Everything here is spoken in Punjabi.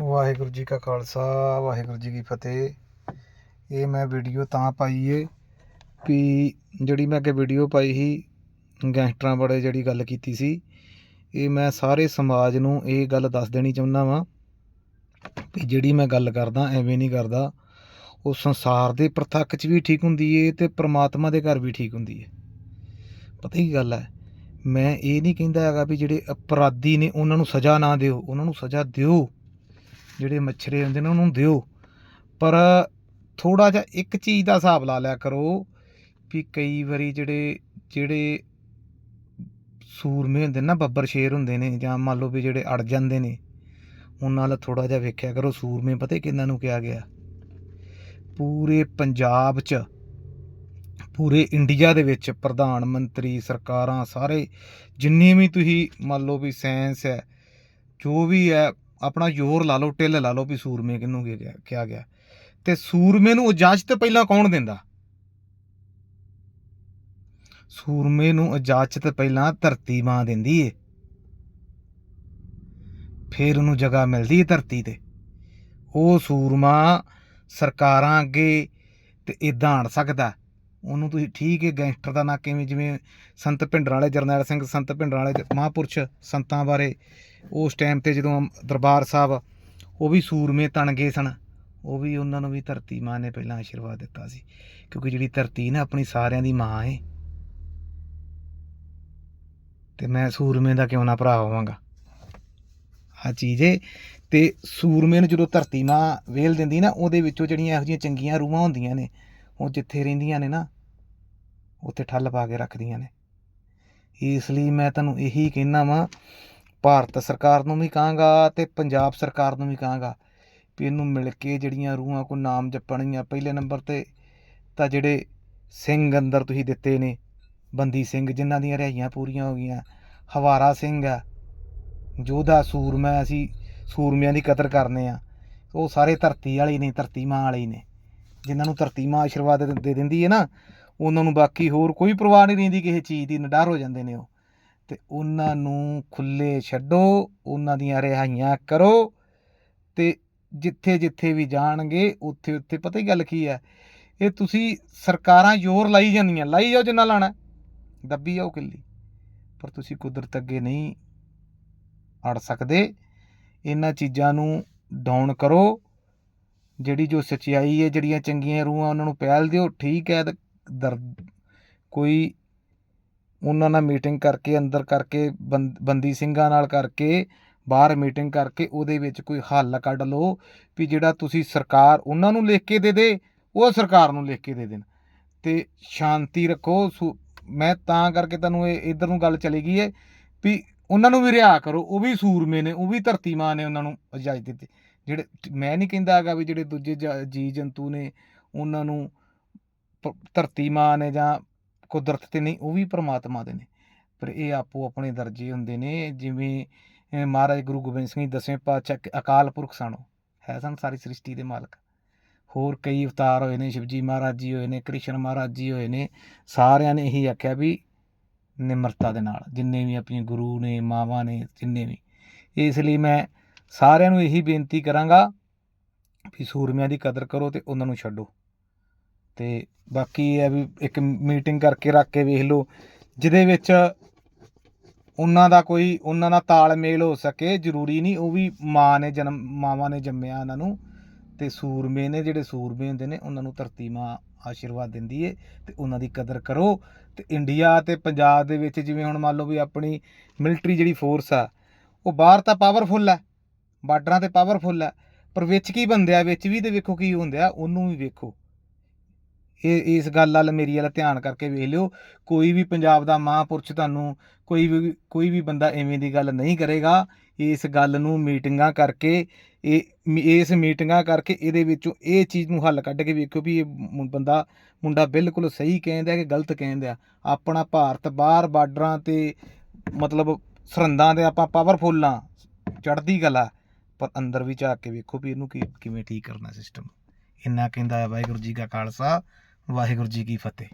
ਵਾਹਿਗੁਰੂ ਜੀ ਕਾ ਖਾਲਸਾ, ਵਾਹਿਗੁਰੂ ਜੀ ਕੀ ਫਤਿਹ। ਇਹ ਮੈਂ ਵੀਡੀਓ ਤਾਂ ਪਾਈ ਏ ਵੀ ਜਿਹੜੀ ਮੈਂ ਅੱਗੇ ਵੀਡੀਓ ਪਾਈ ਸੀ, ਗੈਂਗਸਟਰਾਂ ਬਾਰੇ ਜਿਹੜੀ ਗੱਲ ਕੀਤੀ ਸੀ, ਇਹ ਮੈਂ ਸਾਰੇ ਸਮਾਜ ਨੂੰ ਇਹ ਗੱਲ ਦੱਸ ਦੇਣੀ ਚਾਹੁੰਦਾ ਵਾਂ ਵੀ ਜਿਹੜੀ ਮੈਂ ਗੱਲ ਕਰਦਾ, ਐਵੇਂ ਨਹੀਂ ਕਰਦਾ, ਉਹ ਸੰਸਾਰ ਦੇ ਪ੍ਰਤੱਖ 'ਚ ਵੀ ਠੀਕ ਹੁੰਦੀ ਏ ਤੇ ਪ੍ਰਮਾਤਮਾ ਦੇ ਘਰ ਵੀ ਠੀਕ ਹੁੰਦੀ ਏ। ਪਤਾ ਹੀ ਗੱਲ ਹੈ ਮੈਂ ਇਹ ਨਹੀਂ ਕਹਿੰਦਾ ਹੈਗਾ ਵੀ ਜਿਹੜੇ ਅਪਰਾਧੀ ਨੇ, ਉਹਨਾਂ ਨੂੰ ਸਜ਼ਾ ਨਾ ਦਿਓ, ਉਹਨਾਂ ਨੂੰ ਸਜ਼ਾ ਦਿਓ। ਜਿਹੜੇ ਮੱਛਰੇ ਹੁੰਦੇ ਨੇ ਉਹਨੂੰ ਦਿਓ। ਪਰ ਥੋੜਾ ਜਿਹਾ ਇੱਕ ਚੀਜ਼ ਦਾ ਹਿਸਾਬ ਲਾ ਲਿਆ ਕਰੋ ਵੀ ਕਈ ਵਾਰੀ ਜਿਹੜੇ ਜਿਹੜੇ ਸੂਰਮੇ ਹੁੰਦੇ ਨਾ ਬੱਬਰ ਸ਼ੇਰ ਹੁੰਦੇ ਨੇ ਜਾਂ ਮੰਨ ਲਓ ਵੀ ਜਿਹੜੇ ਅੜ ਜਾਂਦੇ ਨੇ, ਉਹਨਾਂ ਨਾਲ ਥੋੜਾ ਜਿਹਾ ਵੇਖਿਆ ਕਰੋ। ਸੂਰਮੇ ਪਤਾ ਕਿੰਨਾਂ ਨੂੰ ਕਿਹਾ ਗਿਆ? ਪੂਰੇ ਪੰਜਾਬ 'ਚ, ਪੂਰੇ ਇੰਡੀਆ ਦੇ ਵਿੱਚ ਪ੍ਰਧਾਨ ਮੰਤਰੀ ਸਰਕਾਰਾਂ ਸਾਰੇ, ਜਿੰਨੇ ਵੀ ਤੁਸੀਂ ਮੰਨ ਲਓ ਵੀ ਸਾਇੰਸ ਹੈ, ਜੋ ਵੀ ਹੈ ਆਪਣਾ ਜ਼ੋਰ ਲਾ ਲਓ, ਟਿੱਲ ਲਾ ਲਓ ਵੀ ਸੂਰਮੇ ਕਿਹਨੂੰ ਕਿਹਾ ਗਿਆ ਤੇ ਸੂਰਮੇ ਨੂੰ ਇਜਾਜ਼ਤ ਪਹਿਲਾਂ ਕੌਣ ਦਿੰਦਾ? ਸੂਰਮੇ ਨੂੰ ਇਜਾਜ਼ਤ ਪਹਿਲਾਂ ਧਰਤੀ ਮਾਂ ਦਿੰਦੀ ਏ। ਫਿਰ ਉਹਨੂੰ ਜਗ੍ਹਾ ਮਿਲਦੀ ਏ ਧਰਤੀ ਤੇ। ਉਹ ਸੂਰਮਾ ਸਰਕਾਰਾਂ ਅੱਗੇ ਤੇ ਇਦਾਂ ਆਣ ਸਕਦਾ। ਉਹਨੂੰ ਤੁਸੀਂ ਠੀਕ ਹੈ, ਗੈਂਗਸਟਰ ਦਾ ਨਾਂ ਕਿਵੇਂ, ਜਿਵੇਂ ਸੰਤ ਭਿੰਡਰਾਂ ਵਾਲੇ ਜਰਨੈਲ ਸਿੰਘ, ਸੰਤ ਭਿੰਡਰਾਂ ਵਾਲੇ ਮਹਾਂਪੁਰਸ਼ ਸੰਤਾਂ ਬਾਰੇ ਉਸ ਟਾਈਮ ਤੇ ਜਦੋਂ ਦਰਬਾਰ ਸਾਹਿਬ, ਉਹ ਵੀ ਸੂਰਮੇ ਤਣ ਗਏ ਸਨ। ਉਹ ਵੀ ਉਹਨਾਂ ਨੂੰ ਵੀ ਧਰਤੀ ਮਾਂ ਨੇ ਪਹਿਲਾਂ ਆਸ਼ੀਰਵਾਦ ਦਿੱਤਾ ਸੀ, ਕਿਉਂਕਿ ਜਿਹੜੀ ਧਰਤੀ ਨਾ ਆਪਣੀ ਸਾਰਿਆਂ ਦੀ ਮਾਂ ਹੈ ਤੇ ਮੈਂ ਸੂਰਮੇ ਦਾ ਕਿਉਂ ਨਾ ਭਰਾ ਹੋਵਾਂਗਾ? ਆ ਚੀਜ਼ ਏ। ਤੇ ਸੂਰਮੇ ਨੂੰ ਜਦੋਂ ਧਰਤੀ ਮਾਂ ਵੇਲ ਦਿੰਦੀ ਨਾ, ਉਹਦੇ ਵਿੱਚੋਂ ਜਿਹੜੀਆਂ ਇਹੋ ਜਿਹੀਆਂ ਚੰਗੀਆਂ ਰੂਹਾਂ ਹੁੰਦੀਆਂ ਨੇ ਉਹ ਜਿੱਥੇ ਰਹਿੰਦੀਆਂ ਨੇ ਨਾ, ਉੱਥੇ ਠੱਲ ਪਾ ਕੇ ਰੱਖਦੀਆਂ ਨੇ। ਇਸ ਲਈ ਮੈਂ ਤੁਹਾਨੂੰ ਇਹੀ ਕਹਿਣਾ ਵਾਂ, ਭਾਰਤ ਸਰਕਾਰ ਨੂੰ ਵੀ ਕਹਾਂਗਾ ਤੇ ਪੰਜਾਬ ਸਰਕਾਰ ਨੂੰ ਵੀ ਕਹਾਂਗਾ ਵੀ ਇਹਨੂੰ ਮਿਲ ਕੇ ਜਿਹੜੀਆਂ ਰੂਹਾਂ ਕੋ ਨਾਮ ਜਪਣੀਆਂ ਪਹਿਲੇ ਨੰਬਰ ਤੇ ਤਾਂ ਜਿਹੜੇ ਸਿੰਘ ਅੰਦਰ ਤੁਸੀਂ ਦਿੱਤੇ ਨੇ, ਬੰਦੀ ਸਿੰਘ ਜਿਨ੍ਹਾਂ ਦੀਆਂ ਰਿਹਾਈਆਂ ਪੂਰੀਆਂ ਹੋ ਗਈਆਂ, ਹਵਾਰਾ ਸਿੰਘ ਆ, ਜੋਧਾ ਸੂਰਮਾ ਅਸੀਂ ਸੂਰਮਿਆਂ ਦੀ ਕਦਰ ਕਰਨੇ ਆ, ਉਹ ਸਾਰੇ ਧਰਤੀ ਵਾਲੇ ਨੇ, ਧਰਤੀ ਮਾਂ ਵਾਲੇ ਨੇ। ਜਿਨ੍ਹਾਂ ਨੂੰ ਧਰਤੀ ਮਾਂ ਆਸ਼ੀਰਵਾਦ ਦੇ ਦਿੰਦੀ ਹੈ ਨਾ, ਉਹਨਾਂ ਨੂੰ ਬਾਕੀ ਹੋਰ ਕੋਈ ਪਰਵਾਹ ਨਹੀਂ ਰਹਿੰਦੀ ਕਿਸੇ ਚੀਜ਼ ਦੀ, ਨਿਡਰ ਹੋ ਜਾਂਦੇ ਨੇ ਉਹ। ਤੇ ਉਹਨਾਂ ਨੂੰ ਖੁੱਲੇ ਛੱਡੋ, ਉਹਨਾਂ ਦੀਆਂ ਰਿਹਾਈਆਂ ਕਰੋ ਤੇ ਜਿੱਥੇ ਜਿੱਥੇ ਵੀ ਜਾਣਗੇ, ਉੱਥੇ ਉੱਥੇ ਪਤਾ ਹੀ ਗੱਲ ਕੀ ਹੈ, ਇਹ ਤੁਸੀਂ ਸਰਕਾਰਾਂ ਜ਼ੋਰ ਲਾਈ ਜਾਂਦੀਆਂ, ਲਾਈ ਜਾਓ ਜਿੰਨਾ ਲਾਣਾ, ਦੱਬੀ ਜਾਓ ਕਿੱਲੀ, ਪਰ ਤੁਸੀਂ ਕੁਦਰਤ ਅੱਗੇ ਨਹੀਂ ਅੜ ਸਕਦੇ। ਇਹਨਾਂ ਚੀਜ਼ਾਂ ਨੂੰ ਡਾਊਨ ਕਰੋ ਜਿਹੜੀ ਜੋ ਸੱਚਾਈ ਹੈ, ਜਿਹੜੀਆਂ ਚੰਗੀਆਂ ਰੂਹਾਂ ਉਹਨਾਂ ਨੂੰ ਪਹਿਲ ਦਿਓ, ਠੀਕ ਹੈ, ਤੇ ਕੋਈ ਉਹਨਾਂ ਨਾਲ ਮੀਟਿੰਗ ਕਰਕੇ, ਅੰਦਰ ਕਰਕੇ, ਬੰ- ਬੰਦੀ ਸਿੰਘਾਂ ਨਾਲ ਕਰਕੇ, ਬਾਹਰ ਮੀਟਿੰਗ ਕਰਕੇ ਉਹਦੇ ਵਿੱਚ ਕੋਈ ਹੱਲ ਕੱਢ ਲਓ ਵੀ ਜਿਹੜਾ ਤੁਸੀਂ ਸਰਕਾਰ ਉਹਨਾਂ ਨੂੰ ਲਿਖ ਕੇ ਦੇ ਦੇ, ਉਹ ਸਰਕਾਰ ਨੂੰ ਲਿਖ ਕੇ ਦੇ ਦੇਣ। ਤੇ ਸ਼ਾਂਤੀ ਰੱਖੋ, ਸੁ- ਮੈਂ ਤਾਂ ਕਰਕੇ ਤੁਹਾਨੂੰ ਇਹ, ਇਧਰ ਨੂੰ ਗੱਲ ਚਲੀ ਗਈ ਹੈ ਵੀ ਉਹਨਾਂ ਨੂੰ ਵੀ ਰਿਹਾ ਕਰੋ, ਉਹ ਵੀ ਸੂਰਮੇ ਨੇ, ਉਹ ਵੀ ਧਰਤੀ ਮਾਂ ਨੇ ਉਹਨਾਂ ਨੂੰ ਇਜਾਜ਼ਤ ਦਿੱਤੀ। ਜਿਹੜੇ ਮੈਂ ਨਹੀਂ ਕਹਿੰਦਾ ਹੈਗਾ ਵੀ ਜਿਹੜੇ ਦੂਜੇ ਜ- ਜੀ ਜੰਤੂ ਨੇ ਉਹਨਾਂ ਨੂੰ ਧਰਤੀ ਮਾਂ ਨੇ ਜਾਂ ਕੁਦਰਤ ਤੇ ਨਹੀਂ ਉਹ ਵੀ ਪ੍ਰਮਾਤਮਾ ਦੇ ਨੇ। ਪਰ ਇਹ ਆਪੋ ਆਪਣੇ ਦਰਜੇ ਹੁੰਦੇ ਨੇ ਜਿਵੇਂ ਮਹਾਰਾਜ ਗੁਰੂ ਗੋਬਿੰਦ ਸਿੰਘ ਜੀ ਦਸਵੇਂ ਪਾਤਸ਼ਾਹ ਅਕਾਲ ਪੁਰਖ ਸਨ ਉਹ, ਹੈ ਸਨ ਸਾਰੀ ਸ੍ਰਿਸ਼ਟੀ ਦੇ ਮਾਲਕ। ਹੋਰ ਕਈ ਅਵਤਾਰ ਹੋਏ ਨੇ ਸ਼ਿਵਜੀ ਮਹਾਰਾਜ ਜੀ ਹੋਏ ਨੇ ਕ੍ਰਿਸ਼ਨ ਮਹਾਰਾਜ ਜੀ ਹੋਏ ਨੇ ਸਾਰਿਆਂ ਨੇ ਇਹੀ ਆਖਿਆ ਵੀ ਨਿਮਰਤਾ ਦੇ ਨਾਲ ਜਿੰਨੇ ਵੀ ਆਪਣੇ ਗੁਰੂ ਨੇ ਮਾਵਾਂ ਨੇ ਜਿੰਨੇ ਵੀ। ਇਸ ਲਈ ਮੈਂ ਸਾਰਿਆਂ ਨੂੰ ਇਹੀ ਬੇਨਤੀ ਕਰਾਂਗਾ ਵੀ ਸੂਰਮਿਆਂ ਦੀ ਕਦਰ ਕਰੋ ਤੇ ਉਹਨਾਂ ਨੂੰ ਛੱਡੋ। ਤੇ ਬਾਕੀ ਇਹ ਹੈ ਵੀ ਇੱਕ ਮੀਟਿੰਗ ਕਰਕੇ ਰੱਖ ਕੇ ਵੇਖ ਲਓ, ਜਿਹਦੇ ਵਿੱਚ ਉਹਨਾਂ ਦਾ ਕੋਈ, ਉਹਨਾਂ ਦਾ ਤਾਲਮੇਲ ਹੋ ਸਕੇ, ਜ਼ਰੂਰੀ ਨਹੀਂ ਉਹ ਵੀ ਮਾਂ ਨੇ ਜਨਮ, ਮਾਵਾਂ ਨੇ ਜੰਮਿਆ ਉਹਨਾਂ ਨੂੰ ਤੇ ਸੂਰਮੇ ਨੇ ਜਿਹੜੇ ਸੂਰਮੇ ਹੁੰਦੇ ਨੇ ਉਹਨਾਂ ਨੂੰ ਧਰਤੀ ਮਾਂ ਆਸ਼ੀਰਵਾਦ ਦਿੰਦੀ ਏ ਤੇ ਉਹਨਾਂ ਦੀ ਕਦਰ ਕਰੋ। ਤੇ ਇੰਡੀਆ ਤੇ ਪੰਜਾਬ ਦੇ ਵਿੱਚ ਜਿਵੇਂ ਹੁਣ ਮੰਨ ਲਓ ਵੀ ਆਪਣੀ ਮਿਲਟਰੀ ਜਿਹੜੀ ਫੋਰਸ ਆ, ਉਹ ਬਾਹਰ ਤਾਂ ਪਾਵਰਫੁੱਲ ਹੈ ਬਾਰਡਰਾਂ ਤੇ ਪਾਵਰਫੁੱਲ ਹੈ, ਪਰ ਵਿੱਚ ਕੀ ਬੰਦਿਆ ਵਿੱਚ ਵੀ ਤੇ ਵੇਖੋ ਕੀ ਹੁੰਦਾ ਉਹਨੂੰ ਵੀ ਵੇਖੋ। ਇਹ, ਇਸ ਗੱਲ ਵੱਲ ਮੇਰੀ ਵੱਲ ਧਿਆਨ ਕਰਕੇ ਵੇਖ ਲਿਓ, ਕੋਈ ਵੀ ਪੰਜਾਬ ਦਾ ਮਹਾਂਪੁਰਸ਼ ਤੁਹਾਨੂੰ ਕੋਈ ਵੀ ਕੋਈ ਵੀ ਬੰਦਾ ਐਵੇਂ ਦੀ ਗੱਲ ਨਹੀਂ ਕਰੇਗਾ। ਇਸ ਗੱਲ ਨੂੰ ਮੀਟਿੰਗਾਂ ਕਰਕੇ, ਇਹ ਮ- ਇਸ ਮੀਟਿੰਗਾਂ ਕਰਕੇ ਇਹਦੇ ਵਿੱਚੋਂ ਇਹ ਚੀਜ਼ ਨੂੰ ਹੱਲ ਕੱਢ ਕੇ ਵੇਖੋ ਵੀ ਇਹ ਮੁ- ਬੰਦਾ, ਮੁੰਡਾ ਬਿਲਕੁਲ ਸਹੀ ਕਹਿੰਦਾ ਕਿ ਗਲਤ ਕਹਿੰਦਾ ਆਪਣਾ ਭਾਰਤ ਬਾਹਰ ਬਾਰਡਰਾਂ ਤੇ ਮਤਲਬ ਸਰਹੰਦਾਂ ਦੇ ਆਪਾਂ ਪਾਵਰਫੁੱਲ ਆ ਚੜ੍ਹਦੀ ਕਲਾ ਪਰ ਅੰਦਰ ਵੀ ਝਾਕ ਕੇ ਵੇਖੋ ਵੀ ਇਹਨੂੰ ਕੀ, ਕਿਵੇਂ ਠੀਕ ਕਰਨਾ ਸਿਸਟਮ ਇੰਨਾ ਕਹਿੰਦਾ ਹੈ ਵਾਹਿਗੁਰੂ ਜੀ ਕਾ ਖਾਲਸਾ, ਵਾਹਿਗੁਰੂ ਜੀ ਕੀ ਫਤਿਹ।